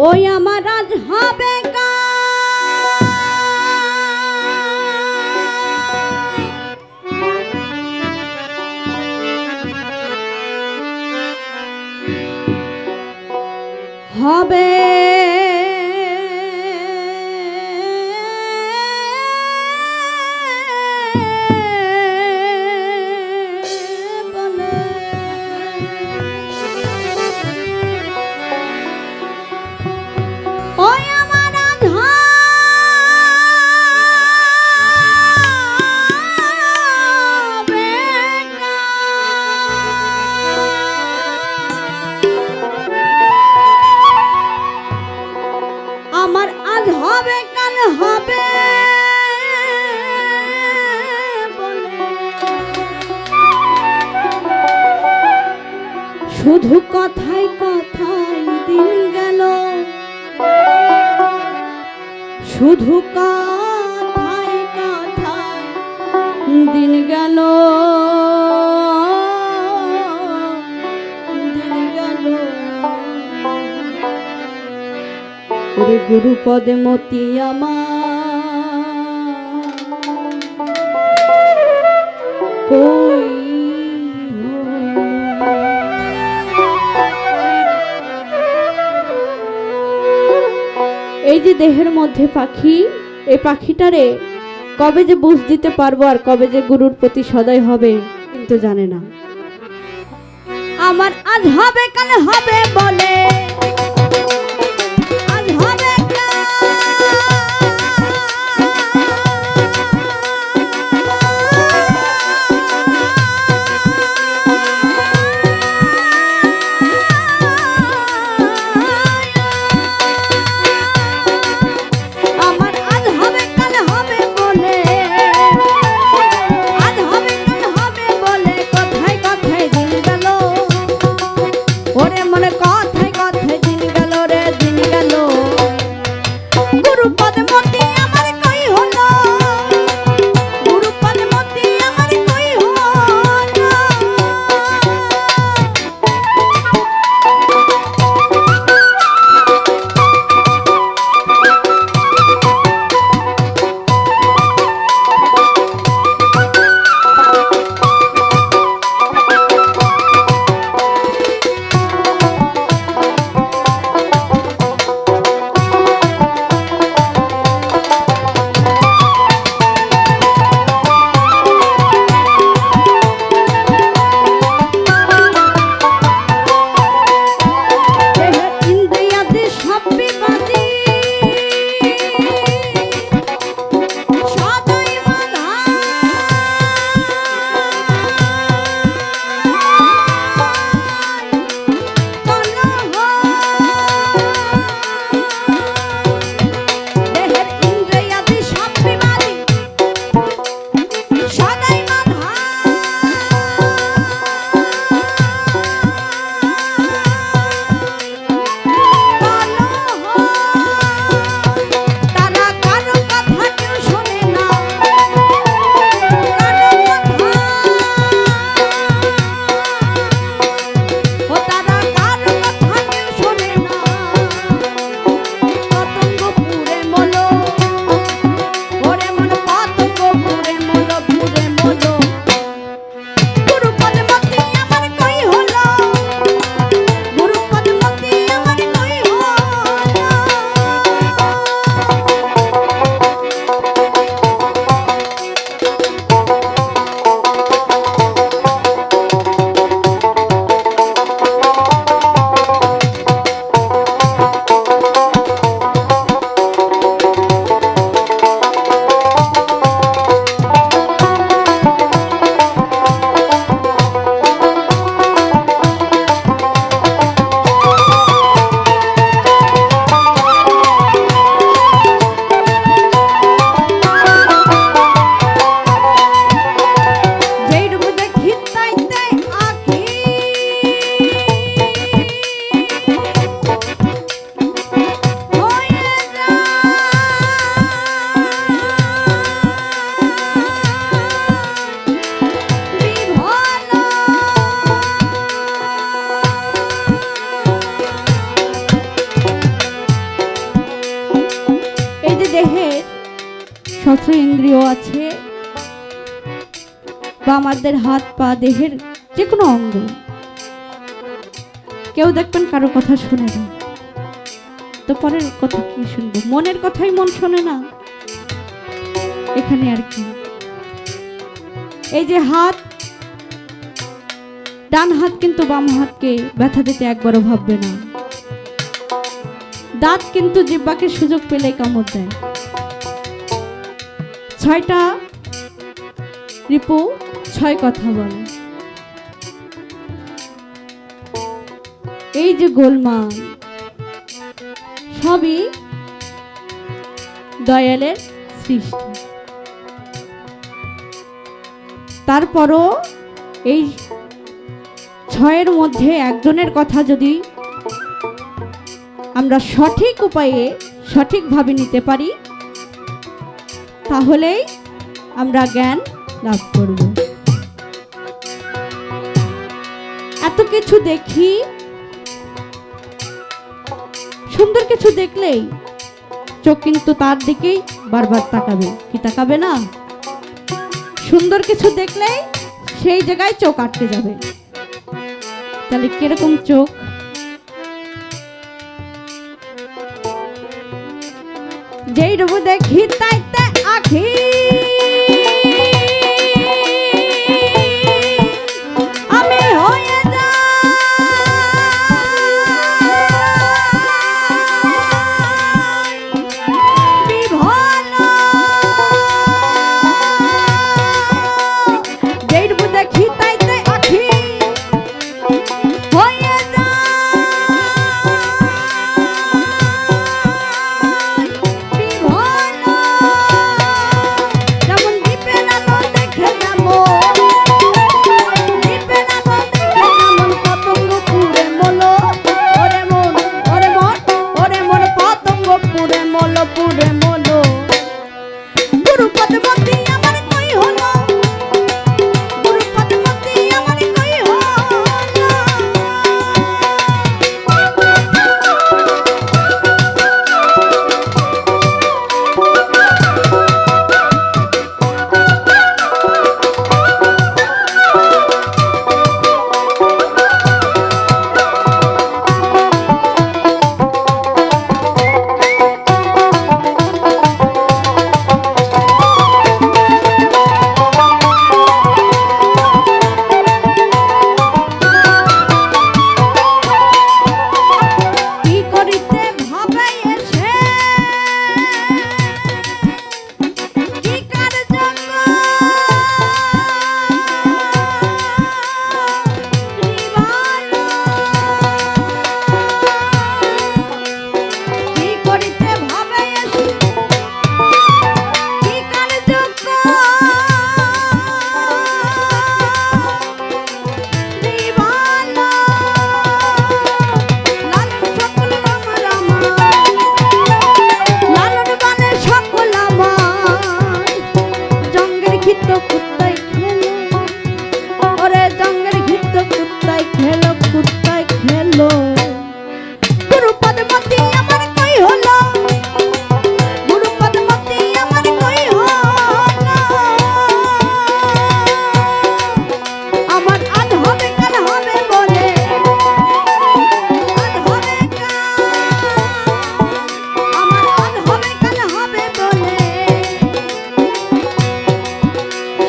ওই আমার আজ হবে হবে হবে। শুধু কথাই কথাই দিন গেল শুধু কথাই কথাই দিন গেল ওরে গুরু পদে মতি আমার? এই যে দেহের মধ্যে পাখি, এই পাখিটারে কবে যে বুঝ দিতে পারব আর কবে যে গুরুর প্রতি সদয় হবে, কিন্তু জানে না। আমার আজ হবে, কাল হবে বলে। সাদা সহস্র ইন্দ্রিয় আছে বা আমাদের হাত, পা, দেহের যে কোনো অঙ্গ। কেউ দেখবেন কারও কথা শুনে না। তো পরের কথা কি শুনব? মনের কথাই মন শোনে না। এখানে আর কি? এই যে হাত, ডান হাত কিন্তু বাম হাতকে ব্যথা দিতে একবারও ভাববে না। দাঁত কিন্তু জিব্বাকে সুযোগ পেলে কামড় দেয়। ছয়টা রিপু ছয় কথা বলে। এই যে গোলমাল, সবই দয়ালের সৃষ্টি। তারপরও এই ছয়ের মধ্যে একজনের কথা যদি আমরা সঠিক উপায়ে সঠিকভাবে নিতে পারি, তাহলেই আমরা জ্ঞান লাভ করব। এত কিছু দেখি, সুন্দর কিছু দেখলেই চোখ কিন্তু তার দিকেই বারবার তাকাবে। কি তাকাবে না? সুন্দর কিছু দেখলেই সেই জায়গায় চোখ আটকে যাবে। তাহলে কীরকম চোখ? যেই রূপ দেখি তাইতে আখি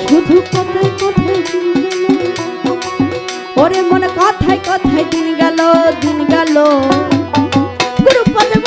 শুধু কথায় কথায় দিন গেল। ওরে মনে কথায় কথায় দিন গেল দিন গেল। গুরু পদে